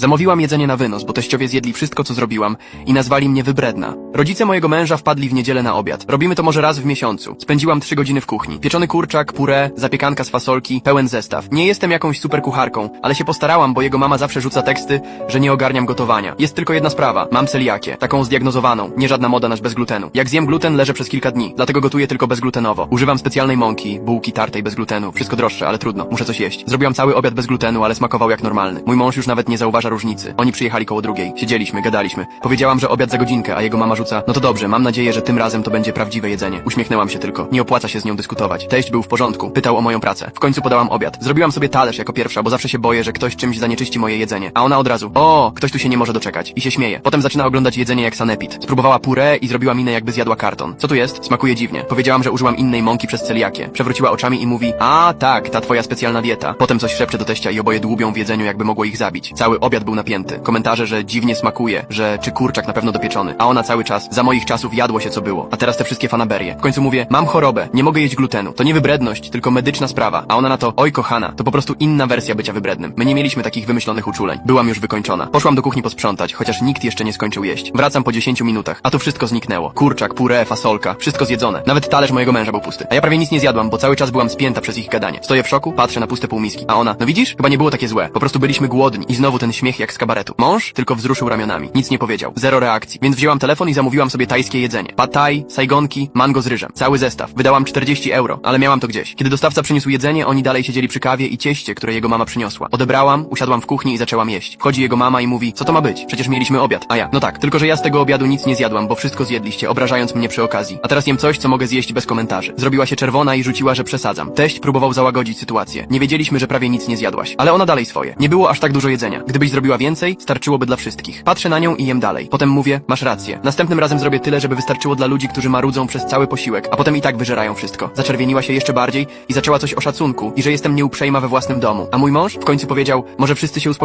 Zamówiłam jedzenie na wynos, bo teściowie zjedli wszystko, co zrobiłam i nazwali mnie wybredna. Rodzice mojego męża wpadli w niedzielę na obiad. Robimy to może raz w miesiącu. Spędziłam trzy godziny w kuchni. Pieczony kurczak, puree, zapiekanka z fasolki, pełen zestaw. Nie jestem jakąś super kucharką, ale się postarałam, bo jego mama zawsze rzuca teksty, że nie ogarniam gotowania. Jest tylko jedna sprawa. Mam celiakię. Taką zdiagnozowaną. Nie żadna moda nasz bez glutenu. Jak zjem gluten, leżę przez kilka dni. Dlatego gotuję tylko bezglutenowo. Używam specjalnej mąki, bułki tartej bez glutenu. Wszystko droższe, ale trudno. Muszę coś jeść. Zrobiłam cały obiad bez glutenu, ale smakował jak normalny. Mój mąż już nawet nie zauważa różnicy. Oni przyjechali koło drugiej. Siedzieliśmy, gadaliśmy. Powiedziałam, że obiad za godzinkę, a jego mama rzuca, no to dobrze, mam nadzieję, że tym razem to będzie prawdziwe jedzenie. Uśmiechnęłam się tylko. Nie opłaca się z nią dyskutować. Teść był w porządku. Pytał o moją pracę. W końcu podałam obiad. Zrobiłam sobie talerz jako pierwsza, bo zawsze się boję, że ktoś czymś zanieczyści moje jedzenie. A ona od razu, o, ktoś tu się nie może doczekać. I się śmieje. Potem zaczyna oglądać jedzenie jak sanepid. Spróbowała puree i zrobiła minę jakby zjadła karton. Co tu jest? Smakuje dziwnie. Powiedziałam, że użyłam innej mąki przez celiakię. Przewróciła oczami i mówi, a tak, ta twoja specjalna dieta. Potem coś szepcze do teścia i oboje dłubią w jedzeniu, jakby mogło ich zabić. Cały obiad był napięty. Komentarze, że dziwnie smakuje, że czy kurczak na pewno dopieczony. A ona cały czas, za moich czasów jadło się co było. A teraz te wszystkie fanaberie. W końcu mówię, mam chorobę, nie mogę jeść glutenu. To nie wybredność, tylko medyczna sprawa. A ona na to, oj kochana, to po prostu inna wersja bycia wybrednym. My nie mieliśmy takich wymyślonych uczuleń. Byłam już wykończona. Poszłam do kuchni posprzątać, chociaż nikt jeszcze nie skończył jeść. Wracam po 10 minutach, a tu wszystko zniknęło. Kurczak, puree, fasolka, wszystko zjedzone. Nawet talerz mojego męża był pusty. A ja prawie nic nie zjadłam, bo cały czas byłam spięta przez ich gadanie. Stoję w szoku, patrzę na puste półmiski. A ona, no widzisz? Chyba nie było takie złe. Po prostu byliśmy głodni. I znowu ten śmiech jak z kabaretu. Mąż tylko wzruszył ramionami. Nic nie powiedział. Zero reakcji. Więc wzięłam telefon i zamówiłam sobie tajskie jedzenie. Pad thai, sajgonki, mango z ryżem. Cały zestaw. Wydałam 40 euro, ale miałam to gdzieś. Kiedy dostawca przyniósł jedzenie, oni dalej siedzieli przy kawie i cieście, które jego mama przyniosła. Odebrałam, usiadłam w kuchni i zaczęłam jeść. Wchodzi jego mama i mówi, co to ma być? Przecież mieliśmy obiad. A ja, no tak, tylko że ja z tego obiadu nic nie zjadłam, bo wszystko zjedliście, obrażając mnie przy okazji. A teraz jem coś, co mogę zjeść bez komentarzy. Zrobiła się czerwona i rzuciła, że przesadzam. Teść próbował załagodzić sytuację. Nie wiedzieliśmy, że prawie nic nie zjadłaś. Ale ona dalej swoje. Nie było aż tak dużo jedzenia. Gdybyś zrobiła więcej, starczyłoby dla wszystkich. Patrzę na nią i jem dalej. Potem mówię, masz rację. Następnym razem zrobię tyle, żeby wystarczyło dla ludzi, którzy marudzą przez cały posiłek, a potem i tak wyżerają wszystko. Zaczerwieniła się jeszcze bardziej i zaczęła coś o szacunku i że jestem nieuprzejma we własnym domu. A mój mąż w końcu powiedział, może wszyscy się uspokoją.